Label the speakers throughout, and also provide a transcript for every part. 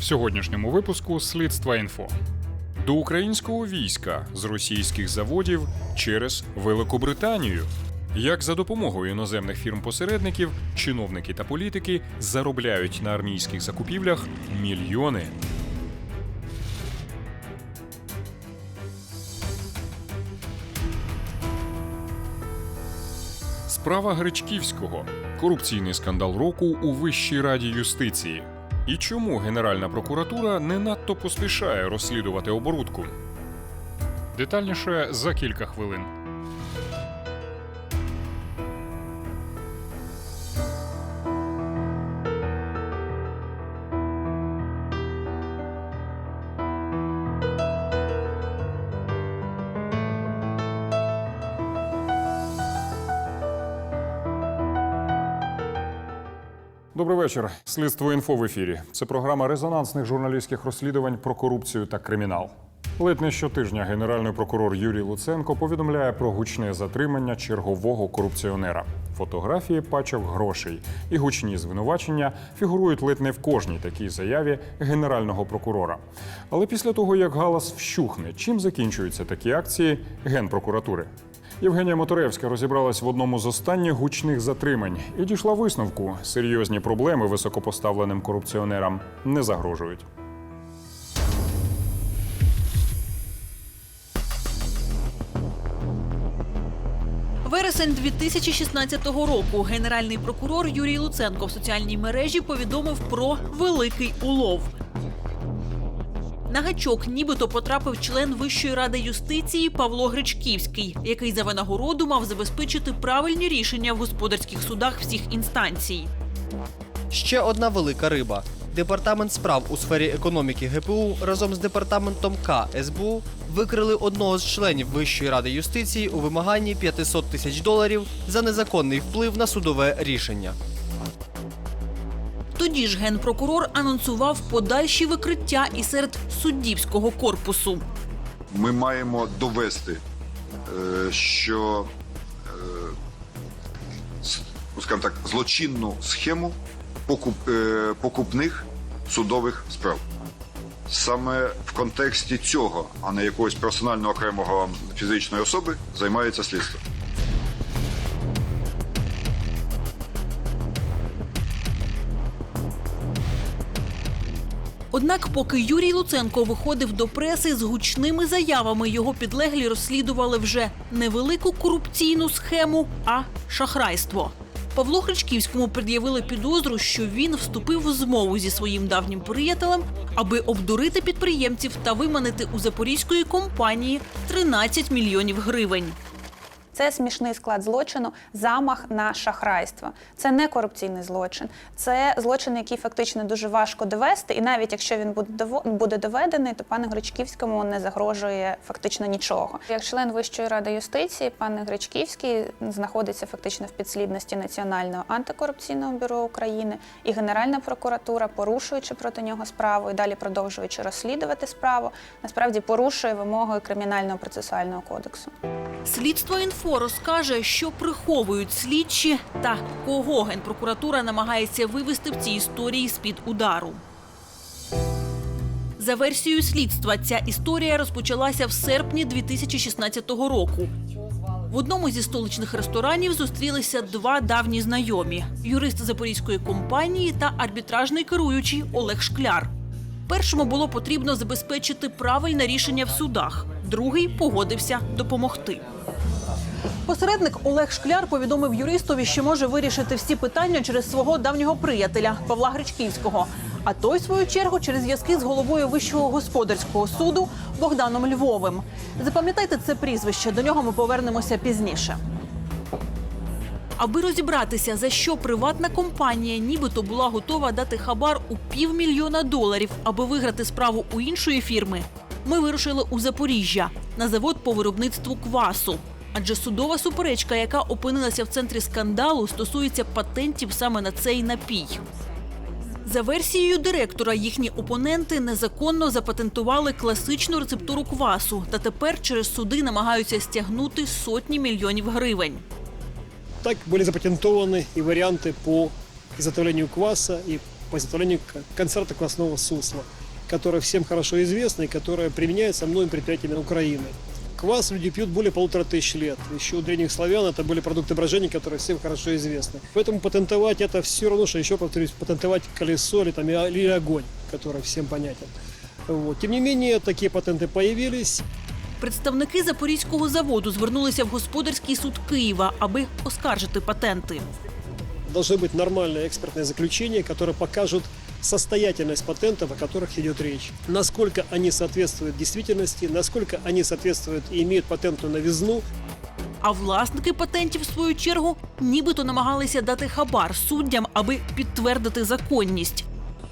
Speaker 1: В сьогоднішньому випуску Слідства інфо. До українського війська з російських заводів через Великобританію. Як за допомогою іноземних фірм-посередників чиновники та політики заробляють на армійських закупівлях мільйони. Справа Гречківського корупційний скандал року у Вищій раді юстиції. І чому Генеральна прокуратура не надто поспішає розслідувати оборудку? Детальніше за кілька хвилин. Добрий вечір. Слідство інфо в ефірі. Це програма резонансних журналістських розслідувань про корупцію та кримінал. Ледь не щотижня генеральний прокурор Юрій Луценко повідомляє про гучне затримання чергового корупціонера. Фотографії пачок грошей і гучні звинувачення фігурують ледь не в кожній такій заяві генерального прокурора. Але після того, як галас вщухне, чим закінчуються такі акції генпрокуратури? Євгенія Моторевська розібралась в одному з останніх гучних затримань і дійшла висновку: серйозні проблеми високопоставленим корупціонерам не загрожують.
Speaker 2: Вересень 2016 року генеральний прокурор Юрій Луценко в соціальній мережі повідомив про великий улов. На гачок нібито потрапив член Вищої ради юстиції Павло Гречківський, який за винагороду мав забезпечити правильні рішення в господарських судах всіх інстанцій.
Speaker 3: Ще одна велика риба. Департамент справ у сфері економіки ГПУ разом з департаментом К СБУ викрили одного з членів Вищої ради юстиції у вимаганні 500 тисяч доларів за незаконний вплив на судове рішення.
Speaker 2: Тоді ж генпрокурор анонсував подальші викриття і серед суддівського корпусу.
Speaker 4: ми маємо довести, е, що е, скажімо так, злочинну схему е, покупних судових справ. Саме в контексті цього, а не якогось персонально окремого фізичної особи, займається слідство.
Speaker 2: Однак, поки Юрій Луценко виходив до преси з гучними заявами, його підлеглі розслідували вже не велику корупційну схему, а шахрайство. Павлу Хричківському пред'явили підозру, що він вступив у змову зі своїм давнім приятелем, аби обдурити підприємців та виманити у запорізької компанії 13 мільйонів гривень.
Speaker 5: Це смішний склад злочину, замах на шахрайство. Це не корупційний злочин. Це злочин, який фактично дуже важко довести. І навіть якщо він буде доведений, то пану Гречківському не загрожує фактично нічого. Як член Вищої ради юстиції, пан Гречківський знаходиться фактично в підслідності Національного антикорупційного бюро України і Генеральна прокуратура, порушуючи проти нього справу і далі продовжуючи розслідувати справу, насправді порушує вимоги кримінального процесуального кодексу.
Speaker 2: Слідство інфо розкаже, що приховують слідчі та кого генпрокуратура намагається вивести в цій історії з під удару. За версією слідства, ця історія розпочалася в серпні 2016 року. В одному зі столичних ресторанів зустрілися два давні знайомі: юрист запорізької компанії та арбітражний керуючий Олег Шкляр. Першому було потрібно забезпечити правильне рішення в судах, другий погодився допомогти. Посередник Олег Шкляр повідомив юристові, що може вирішити всі питання через свого давнього приятеля Павла Гречківського. А той, в свою чергу, через зв'язки з головою Вищого господарського суду Богданом Львовим. Запам'ятайте це прізвище. До нього ми повернемося пізніше. Аби розібратися, за що приватна компанія нібито була готова дати хабар у півмільйона доларів, аби виграти справу у іншої фірми, ми вирушили у Запоріжжя на завод по виробництву квасу. Адже судова суперечка, яка опинилася в центрі скандалу, стосується патентів саме на цей напій. За версією директора, їхні опоненти незаконно запатентували класичну рецептуру квасу та тепер через суди намагаються стягнути сотні мільйонів гривень.
Speaker 6: Так были запатентованы и варианты по изготовлению кваса, и по изготовлению к- концерта классного сусла, которое всем хорошо известно и которое применяется многими предприятиями Украины. Квас люди пьют более полутора тысяч лет. Еще у древних славян это были продукты брожения, которые всем хорошо известны. Поэтому патентовать это все равно, что еще повторюсь, патентовать колесо или, там, или огонь, который всем понятен. Вот. Тем не менее, такие патенты появились.
Speaker 2: Представники Запорізького заводу звернулися в господарський суд Києва, аби оскаржити патенти.
Speaker 6: Должны быть нормальные экспертные заключения, которые покажут состоятельность патентов, о которых идет речь. Насколько они соответствуют действительности, насколько они соответствуют и имеют патентную новизну.
Speaker 2: А власники патентів, в свою чергу, нібито намагалися дати хабар суддям, аби підтвердити законність.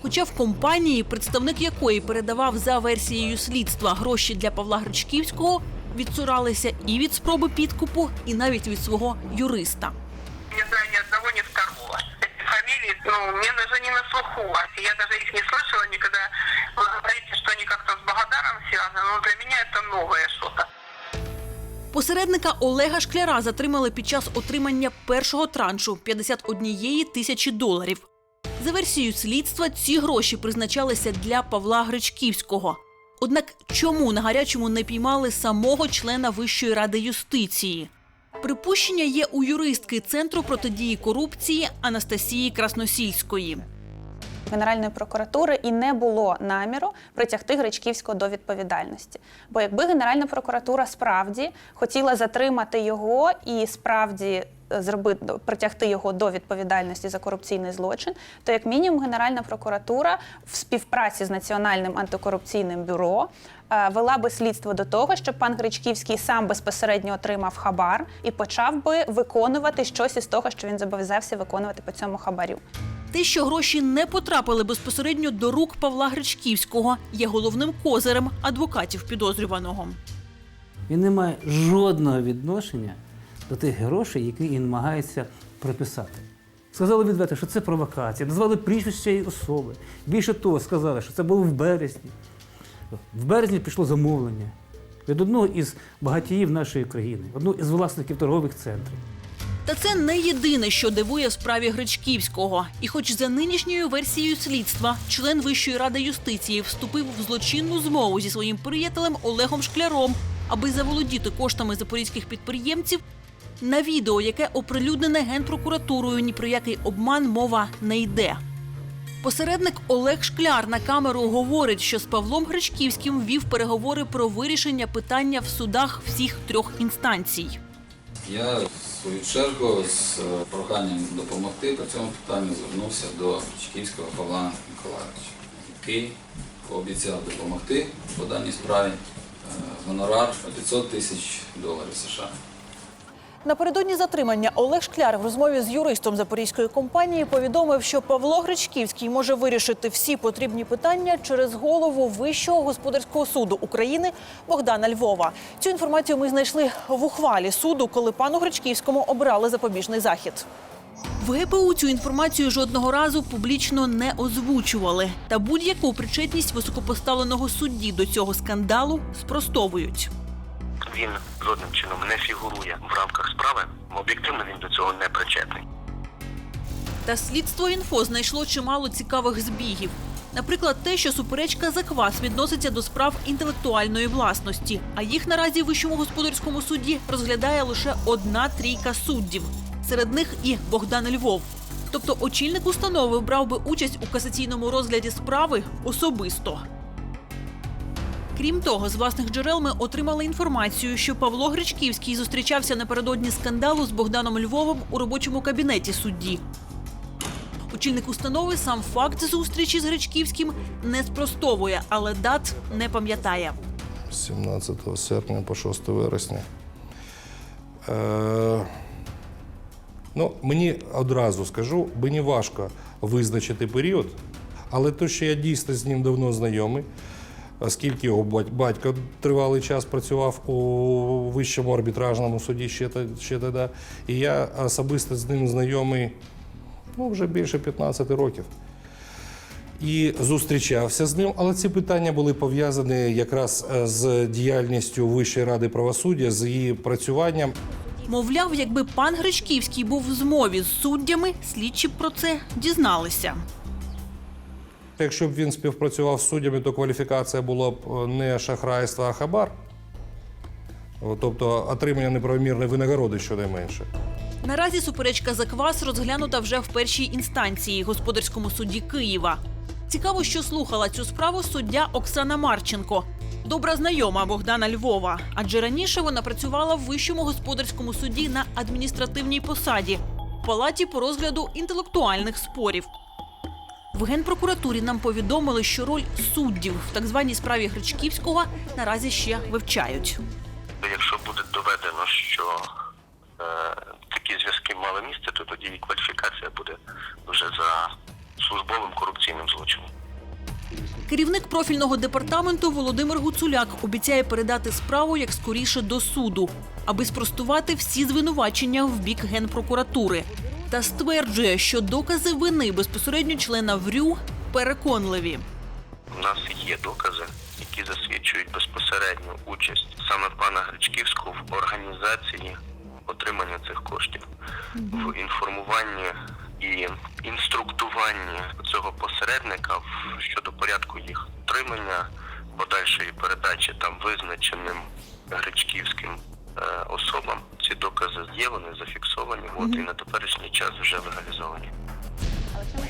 Speaker 2: Хоча в компанії, представник якої передавав за версією слідства гроші для Павла Гречківського, відцуралися і від спроби підкупу, і навіть від свого юриста.
Speaker 7: ну, мне даже не на слуху. Я даже их не слышала никогда. Вы говорите, что они как-то с Богодаром связаны, но для меня это новое что-то.
Speaker 2: Посередника Олега Шкляра затримали під час отримання першого траншу 51 тисячі доларів. За версією слідства, ці гроші призначалися для Павла Гречківського. Однак чому на гарячому не піймали самого члена Вищої ради юстиції? Припущення є у юристки Центру протидії корупції Анастасії Красносільської.
Speaker 5: Генеральної прокуратури і не було наміру притягти Гречківського до відповідальності. Бо якби Генеральна прокуратура справді хотіла затримати його і справді зробити притягти його до відповідальності за корупційний злочин, то як мінімум Генеральна прокуратура в співпраці з Національним антикорупційним бюро е, вела би слідство до того, щоб пан Гречківський сам безпосередньо отримав хабар і почав би виконувати щось із того, що він зобов'язався виконувати по цьому хабарю.
Speaker 2: Те, що гроші не потрапили безпосередньо до рук Павла Гречківського, є головним козирем адвокатів підозрюваного.
Speaker 8: Він не має жодного відношення до тих грошей, які він намагається приписати. Сказали відверто, що це провокація, назвали прізвище цієї особи. Більше того, сказали, що це було в березні. В березні пішло замовлення від одного із багатіїв нашої країни, одного із власників торгових центрів.
Speaker 2: Та це не єдине, що дивує в справі Гречківського. І, хоч за нинішньою версією слідства, член Вищої ради юстиції вступив в злочинну змову зі своїм приятелем Олегом Шкляром, аби заволодіти коштами запорізьких підприємців. На відео, яке оприлюднене генпрокуратурою, ні про який обман мова не йде. Посередник Олег Шкляр на камеру говорить, що з Павлом Гречківським вів переговори про вирішення питання в судах всіх трьох інстанцій.
Speaker 9: Я в свою чергу з е, проханням допомогти по цьому питанню звернувся до Чківського Павла Миколаївича, який пообіцяв допомогти по даній справі е, гонорар 500 тисяч доларів США.
Speaker 2: Напередодні затримання Олег Шкляр в розмові з юристом запорізької компанії повідомив, що Павло Гречківський може вирішити всі потрібні питання через голову Вищого господарського суду України Богдана Львова. Цю інформацію ми знайшли в ухвалі суду, коли пану Гречківському обрали запобіжний захід. В ГПУ цю інформацію жодного разу публічно не озвучували, та будь-яку причетність високопоставленого судді до цього скандалу спростовують.
Speaker 10: Він жодним чином не фігурує в рамках справи. Об'єктивно він до цього не причетний.
Speaker 2: Та слідство інфо знайшло чимало цікавих збігів. Наприклад, те, що суперечка за квас відноситься до справ інтелектуальної власності, а їх наразі в вищому господарському суді розглядає лише одна трійка суддів. Серед них і Богдан Львов. Тобто очільник установи брав би участь у касаційному розгляді справи особисто. Крім того, з власних джерел ми отримали інформацію, що Павло Гречківський зустрічався напередодні скандалу з Богданом Львовим у робочому кабінеті судді. Очільник установи сам факт зустрічі з Гречківським не спростовує, але дат не пам'ятає.
Speaker 11: 17 серпня по 6 вересня. Е, ну, мені одразу скажу, мені важко визначити період, але то, що я дійсно з ним давно знайомий, оскільки його батько тривалий час працював у вищому арбітражному суді ще, ще тоді, і я особисто з ним знайомий ну, вже більше 15 років і зустрічався з ним, але ці питання були пов'язані якраз е, з діяльністю Вищої ради правосуддя, з її працюванням.
Speaker 2: Мовляв, якби пан Гречківський був в змові з суддями, слідчі б про це дізналися.
Speaker 11: Якщо б він співпрацював з суддями, то кваліфікація була б е, не шахрайство, а хабар. Тобто отримання неправомірної винагороди щонайменше.
Speaker 2: Наразі суперечка за квас розглянута вже в першій інстанції господарському суді Києва. Цікаво, що слухала цю справу суддя Оксана Марченко, добра знайома Богдана Львова. Адже раніше вона працювала в вищому господарському суді на адміністративній посаді в палаті по розгляду інтелектуальних спорів. В генпрокуратурі нам повідомили, що роль суддів в так званій справі Гречківського наразі ще вивчають.
Speaker 10: Якщо буде доведено, що е, такі зв'язки мали місце, то тоді і кваліфікація буде вже за службовим корупційним злочином.
Speaker 2: Керівник профільного департаменту Володимир Гуцуляк обіцяє передати справу як скоріше до суду, аби спростувати всі звинувачення в бік генпрокуратури. Та стверджує, що докази вини безпосередньо члена ВРЮ переконливі.
Speaker 10: У нас є докази, які засвідчують безпосередню участь саме пана Гречківського в організації отримання цих коштів, в інформуванні і інструктуванні цього посередника щодо порядку їх отримання, подальшої передачі там визначеним Гречківським особам. Ці докази є, вони зафіксовані, от і на теперішній час вже легалізовані.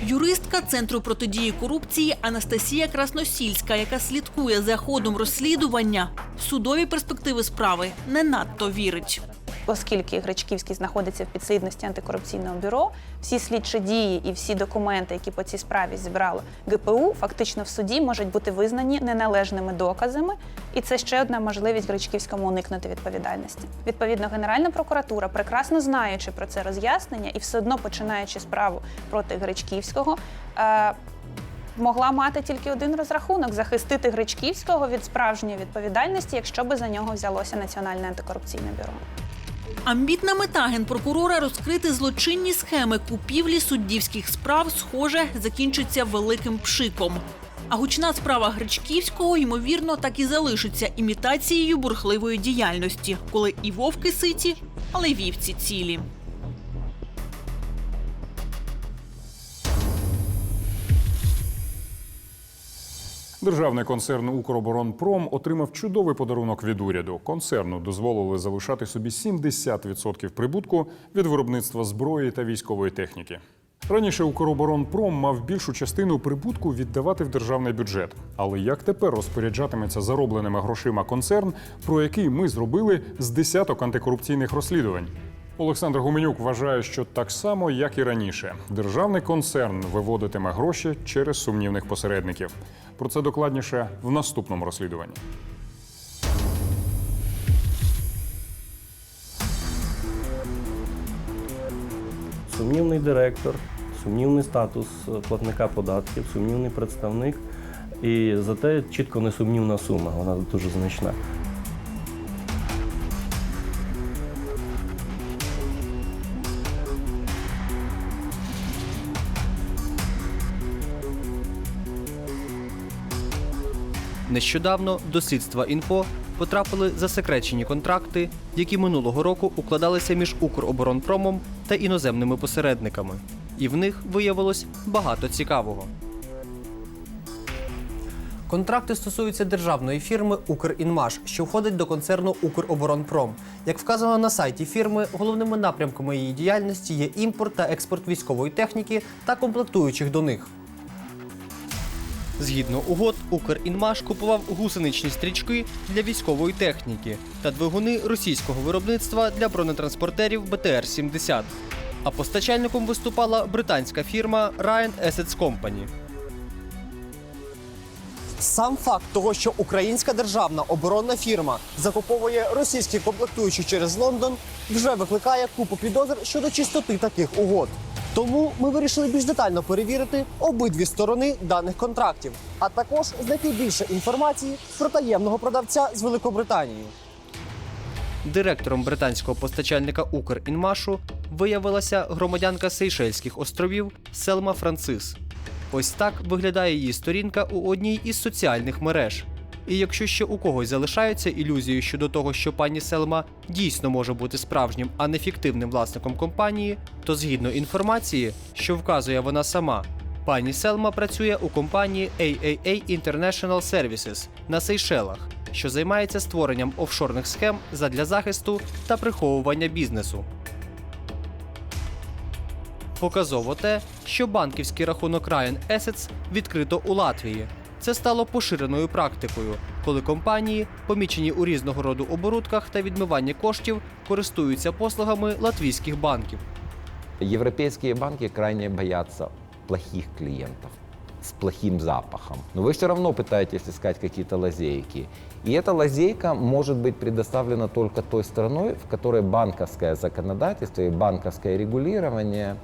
Speaker 2: Юристка Центру протидії корупції Анастасія Красносільська, яка слідкує за ходом розслідування, в судові перспективи справи не надто вірить.
Speaker 5: Оскільки Гречківський знаходиться в підслідності антикорупційного бюро, всі слідчі дії і всі документи, які по цій справі зібрало ГПУ, фактично в суді можуть бути визнані неналежними доказами, і це ще одна можливість Гречківському уникнути відповідальності. Відповідно, Генеральна прокуратура, прекрасно знаючи про це роз'яснення і все одно починаючи справу проти Гречківського. Е- Могла мати тільки один розрахунок захистити Гречківського від справжньої відповідальності, якщо би за нього взялося Національне антикорупційне бюро.
Speaker 2: Амбітна мета генпрокурора розкрити злочинні схеми купівлі суддівських справ, схоже, закінчиться великим пшиком. А гучна справа Гречківського, ймовірно, так і залишиться імітацією бурхливої діяльності, коли і вовки ситі, але й вівці цілі.
Speaker 1: Державний концерн Укроборонпром отримав чудовий подарунок від уряду. Концерну дозволили залишати собі 70% прибутку від виробництва зброї та військової техніки. Раніше Укроборонпром мав більшу частину прибутку віддавати в державний бюджет. Але як тепер розпоряджатиметься заробленими грошима концерн, про який ми зробили з десяток антикорупційних розслідувань? Олександр Гуменюк вважає, що так само, як і раніше, державний концерн виводитиме гроші через сумнівних посередників. Про це докладніше в наступному розслідуванні.
Speaker 12: Сумнівний директор, сумнівний статус платника податків, сумнівний представник. І зате чітко несумнівна сума, вона дуже значна.
Speaker 3: Нещодавно до слідства інфо потрапили засекречені контракти, які минулого року укладалися між Укроборонпромом та іноземними посередниками. І в них виявилось багато цікавого. Контракти стосуються державної фірми Укрінмаш, що входить до концерну Укроборонпром. Як вказано на сайті фірми, головними напрямками її діяльності є імпорт та експорт військової техніки та комплектуючих до них. Згідно угод, Укрінмаш купував гусеничні стрічки для військової техніки та двигуни російського виробництва для бронетранспортерів БТР-70. А постачальником виступала британська фірма Ryan Assets Company.
Speaker 13: Сам факт того, що українська державна оборонна фірма закуповує російські комплектуючі через Лондон, вже викликає купу підозр щодо чистоти таких угод. Тому ми вирішили більш детально перевірити обидві сторони даних контрактів, а також знайти більше інформації про таємного продавця з Великобританії.
Speaker 3: Директором британського постачальника Укрінмашу виявилася громадянка Сейшельських островів Селма Францис. Ось так виглядає її сторінка у одній із соціальних мереж. І якщо ще у когось залишаються ілюзії щодо того, що пані Селма дійсно може бути справжнім, а не фіктивним власником компанії, то згідно інформації, що вказує вона сама, Пані Селма працює у компанії AAA International Services на Сейшелах, що займається створенням офшорних схем задля захисту та приховування бізнесу. Показово те, що банківський рахунок Ryan Assets відкрито у Латвії. Це стало поширеною практикою, коли компанії, помічені у різного роду оборудках та відмиванні коштів, користуються послугами латвійських банків.
Speaker 14: Европейские банки крайне боятся плохих клиентов с плохим запахом. Но вы все равно пытаетесь искать какие-то лазейки. И эта лазейка может быть предоставлена только той страной, в которой банковское законодательство и банковское регулирование,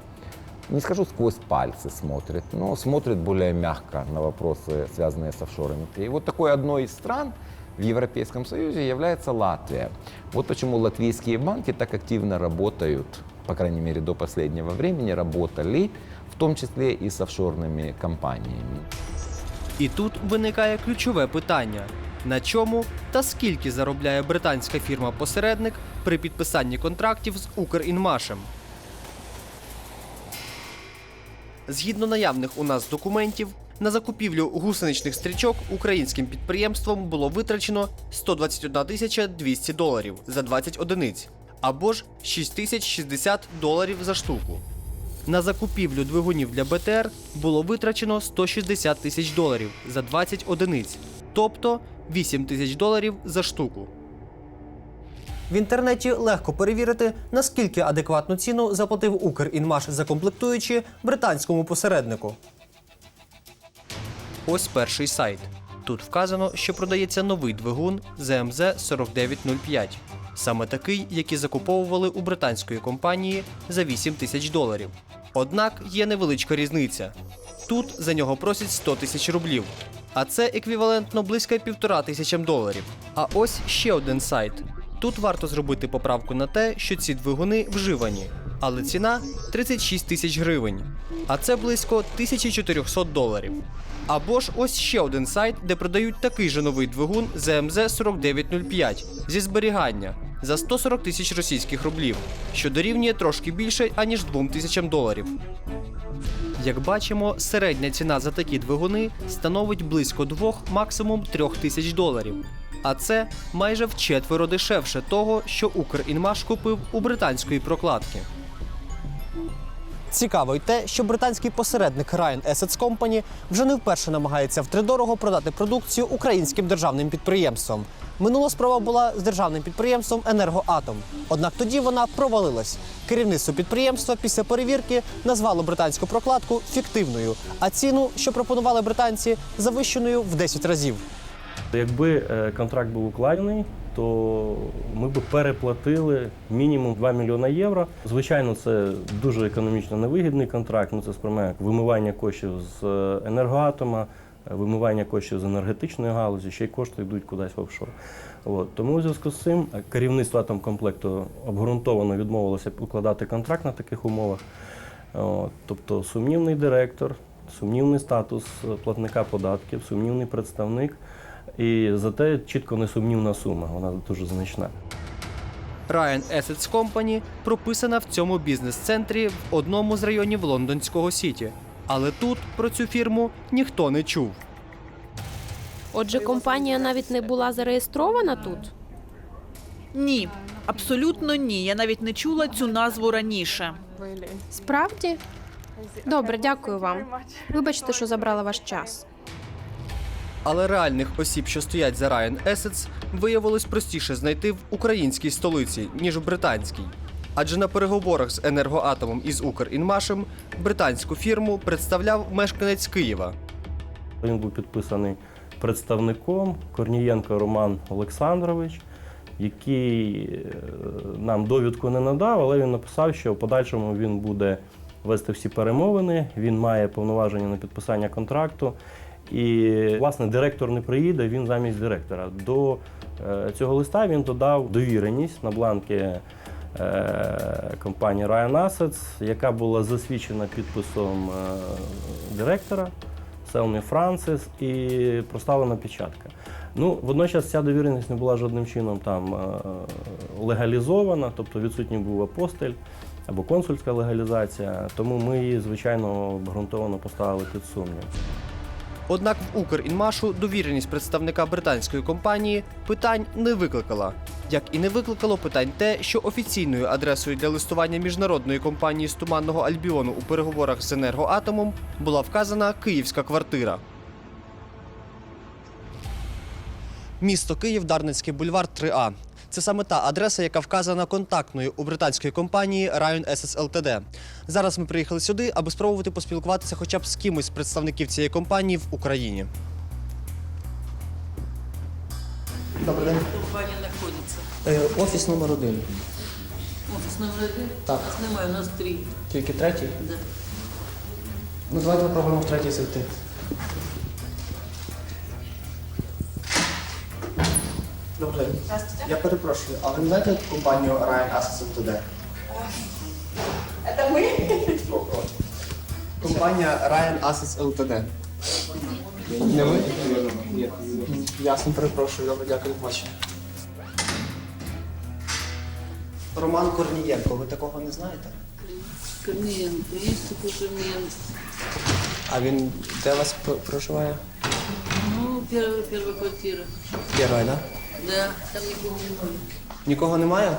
Speaker 14: не скажу сквозь пальцы смотрит, но смотрит более мягко на вопросы, связанные с офшорами. И вот такой одной из стран в Европейском Союзе является Латвия. Вот почему латвийские банки так активно работают, по крайней мере до последнего времени работали, в том числе и с офшорными компаниями.
Speaker 3: І тут виникає ключове питання: на чому та скільки заробляє британська фірма-посередник при підписанні контрактів з Укрінмашем? Згідно наявних у нас документів, на закупівлю гусеничних стрічок українським підприємством було витрачено 121 тисяча 200 доларів за 20 одиниць, або ж 6060 доларів за штуку. На закупівлю двигунів для БТР було витрачено 160 тисяч доларів за 20 одиниць, тобто 8 тисяч доларів за штуку. В інтернеті легко перевірити, наскільки адекватну ціну заплатив Укрінмаш за комплектуючі британському посереднику. Ось перший сайт. Тут вказано, що продається новий двигун ZMZ 4905. Саме такий, який закуповували у британської компанії за 8 тисяч доларів. Однак є невеличка різниця. Тут за нього просять 100 тисяч рублів, а це еквівалентно близько півтора тисячам доларів. А ось ще один сайт. Тут варто зробити поправку на те, що ці двигуни вживані, але ціна 36 тисяч гривень, а це близько 1400 доларів. Або ж ось ще один сайт, де продають такий же новий двигун ZMZ 4905 зі зберігання за 140 тисяч російських рублів, що дорівнює трошки більше аніж 2 тисячам доларів. Як бачимо, середня ціна за такі двигуни становить близько 2, максимум 3 тисяч доларів. А це майже вчетверо дешевше того, що Укрінмаш купив у британської прокладки. Цікаво й те, що британський посередник Ryan Assets Company вже не вперше намагається втридорого продати продукцію українським державним підприємствам. Минула спроба була з державним підприємством Енергоатом. Однак тоді вона провалилась. Керівництво підприємства після перевірки назвало британську прокладку фіктивною, а ціну, що пропонували британці, завищеною в 10 разів.
Speaker 12: Якби е, контракт був укладений, то ми б переплатили мінімум 2 мільйони євро. Звичайно, це дуже економічно невигідний контракт. Ну, це сприймає вимивання коштів з е, енергоатома, е, вимивання коштів з енергетичної галузі, ще й кошти йдуть кудись в офшор. От. Тому у зв'язку з цим керівництво атомкомплекту обґрунтовано відмовилося укладати контракт на таких умовах. От. Тобто сумнівний директор, сумнівний статус платника податків, сумнівний представник. І зате чітко несумнівна сума, вона дуже значна.
Speaker 3: Ryan Assets Company прописана в цьому бізнес-центрі в одному з районів лондонського сіті. Але тут про цю фірму ніхто не чув.
Speaker 15: Отже, компанія навіть не була зареєстрована тут.
Speaker 2: Ні, абсолютно ні. Я навіть не чула цю назву раніше.
Speaker 15: Справді? Добре, дякую вам. Вибачте, що забрала ваш час.
Speaker 3: Але реальних осіб, що стоять за Ryan Assets, виявилось простіше знайти в українській столиці, ніж в британській. Адже на переговорах з енергоатомом із Укрінмашем британську фірму представляв мешканець Києва.
Speaker 12: Він був підписаний представником Корнієнко Роман Олександрович, який е, нам довідку не надав, але він написав, що в подальшому він буде вести всі перемовини, він має повноваження на підписання контракту. І, власне, директор не приїде, він замість директора. До е, цього листа він додав довіреність на бланки е, компанії Ryan Assets, яка була засвідчена підписом е, директора. Селмі Францис і проставлена печатка. Ну, водночас ця довіреність не була жодним чином там легалізована, тобто відсутній був апостиль. або консульська легалізація. Тому ми її, звичайно, обґрунтовано поставили під сумнів.
Speaker 3: Однак в Укрінмашу довіреність представника британської компанії питань не викликала. Як і не викликало питань те, що офіційною адресою для листування міжнародної компанії з туманного Альбіону у переговорах з енергоатомом була вказана київська квартира. Місто Київ, Дарницький бульвар 3А. Це саме та адреса, яка вказана контактною у британської компанії Ryan Assets Ltd. Зараз ми приїхали сюди, аби спробувати поспілкуватися хоча б з кимось з представників цієї компанії в Україні. Добрий день.
Speaker 2: Компанія знаходиться.
Speaker 3: Е, офіс номер один.
Speaker 2: Офіс номер один?
Speaker 3: Так.
Speaker 2: Нас немає, у нас три.
Speaker 3: Тільки третій?
Speaker 2: Да.
Speaker 3: Ну давайте попробуємо в третій зайти. Добрий день. Я перепрошую, а ви знаєте компанію Ryan Assets Ltd?
Speaker 7: Это мы?
Speaker 3: Компанія Ryan Assets Ltd. Не ви? Ні. Ясно, перепрошую. Добре, дякую, побачення. Роман Корнієнко, ви такого не знаєте?
Speaker 2: Корнієнко, є такий Корнієнко.
Speaker 3: А він де у вас про- проживає?
Speaker 2: Ну, перша, квартира.
Speaker 3: Герой, да?
Speaker 2: Да, там нікого немає.
Speaker 3: Нікого немає?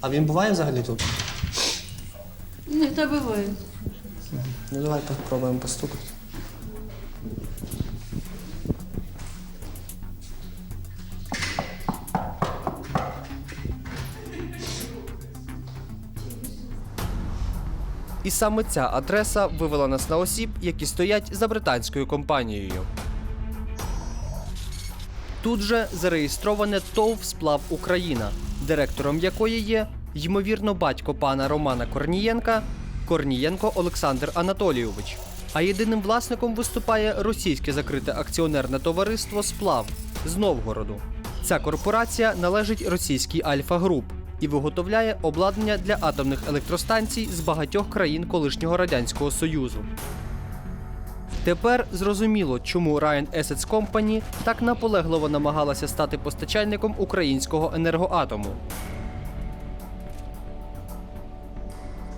Speaker 3: А він буває взагалі тут?
Speaker 2: Іногда буває.
Speaker 3: Ну давай попробуємо постукати. І саме ця адреса вивела нас на осіб, які стоять за британською компанією. Тут же зареєстроване ТОВ Сплав Україна, директором якої є, ймовірно, батько пана Романа Корнієнка Корнієнко Олександр Анатолійович. А єдиним власником виступає російське закрите акціонерне товариство Сплав з Новгороду. Ця корпорація належить російській Альфа Груп і виготовляє обладнання для атомних електростанцій з багатьох країн колишнього радянського союзу. Тепер зрозуміло, чому Ryan Assets Company так наполегливо намагалася стати постачальником українського енергоатому.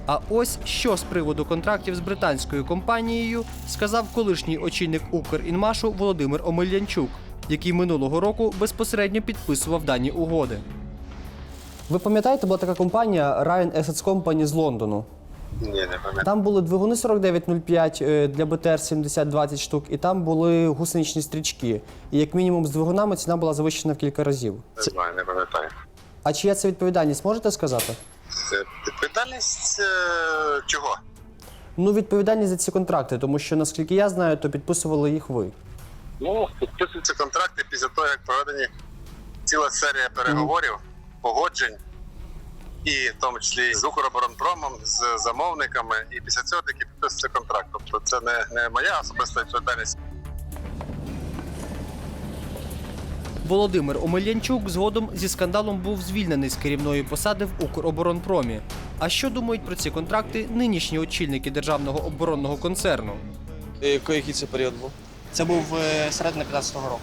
Speaker 3: А ось що з приводу контрактів з британською компанією сказав колишній очільник Укрінмашу Володимир Омельянчук, який минулого року безпосередньо підписував дані угоди. Ви пам'ятаєте, була така компанія Ryan Assets Company з Лондону?
Speaker 10: Ні, не пам'ятаю.
Speaker 3: Там були двигуни 4905 е, для БТР 70-20 штук, і там були гусеничні стрічки. І як мінімум з двигунами ціна була завищена в кілька разів.
Speaker 10: Не знаю, не пам'ятаю.
Speaker 3: А чия це відповідальність, можете сказати?
Speaker 10: Це відповідальність е, чого?
Speaker 3: Ну, відповідальність за ці контракти, тому що наскільки я знаю, то підписували їх ви.
Speaker 10: Ну, підписуються контракти після того, як проведені ціла серія переговорів, погоджень, і в тому числі з Укроборонпромом, з замовниками, і після цього тільки підписується контракт. Тобто це не, не моя особиста відповідальність.
Speaker 3: Володимир Омельянчук згодом зі скандалом був звільнений з керівної посади в Укроборонпромі. А що думають про ці контракти нинішні очільники державного оборонного концерну?
Speaker 16: Який це період був?
Speaker 3: Це був е, середина 15-го року.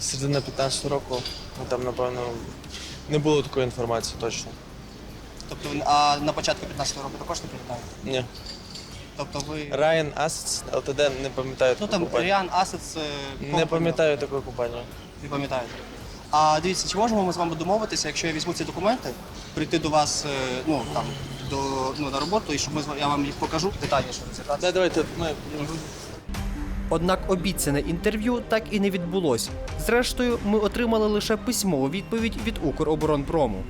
Speaker 16: Середина 15-го року. Ну там, напевно, не було такої інформації точно.
Speaker 3: Тобто, а на початку 15-го року також не пам'ятаєте?
Speaker 16: Ні.
Speaker 3: Тобто ви.
Speaker 16: Ryan Assets Ltd. не пам'ятаю
Speaker 3: Ну
Speaker 16: таку
Speaker 3: там
Speaker 16: компанію.
Speaker 3: Ріан Assets. е,
Speaker 16: Не пам'ятаю такої компанії.
Speaker 3: Не пам'ятаєте. А дивіться, чи можемо ми з вами домовитися, якщо я візьму ці документи, прийти до вас е, ну, там, до, ну, на роботу, і щоб ми, з ва- я вам їх покажу детальніше розібратися?
Speaker 16: Да, давайте ми
Speaker 3: Однак обіцяне інтерв'ю так і не відбулось. Зрештою, ми отримали лише письмову відповідь від Укроборонпрому.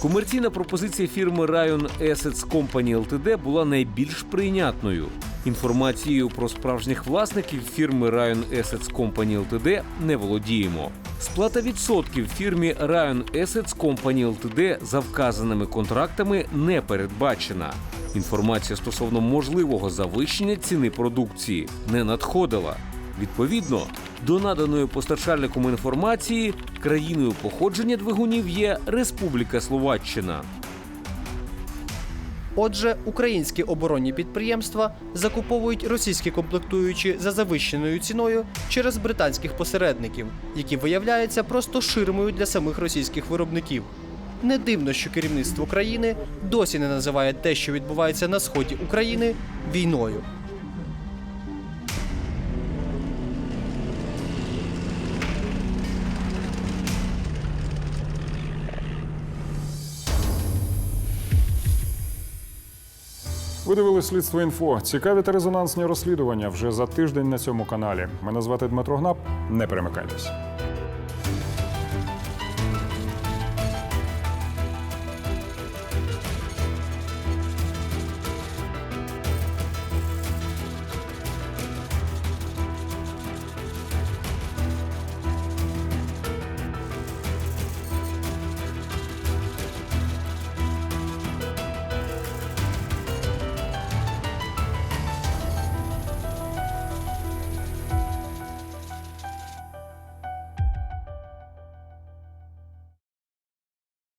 Speaker 17: Комерційна пропозиція фірми Ryan Assets Company Ltd. була найбільш прийнятною. Інформацією про справжніх власників фірми Ryan Assets Company Ltd. не володіємо. Сплата відсотків фірмі Ryan Assets Company Ltd. за вказаними контрактами не передбачена. Інформація стосовно можливого завищення ціни продукції не надходила. Відповідно, до наданої постачальником інформації країною походження двигунів є Республіка Словаччина.
Speaker 3: Отже, українські оборонні підприємства закуповують російські комплектуючі за завищеною ціною через британських посередників, які виявляються просто ширмою для самих російських виробників. Не дивно, що керівництво країни досі не називає те, що відбувається на сході України, війною.
Speaker 1: Ви дивились слідство інфо. Цікаві та резонансні розслідування вже за тиждень на цьому каналі. Мене звати Дмитро Гнап. Не перемикайтесь.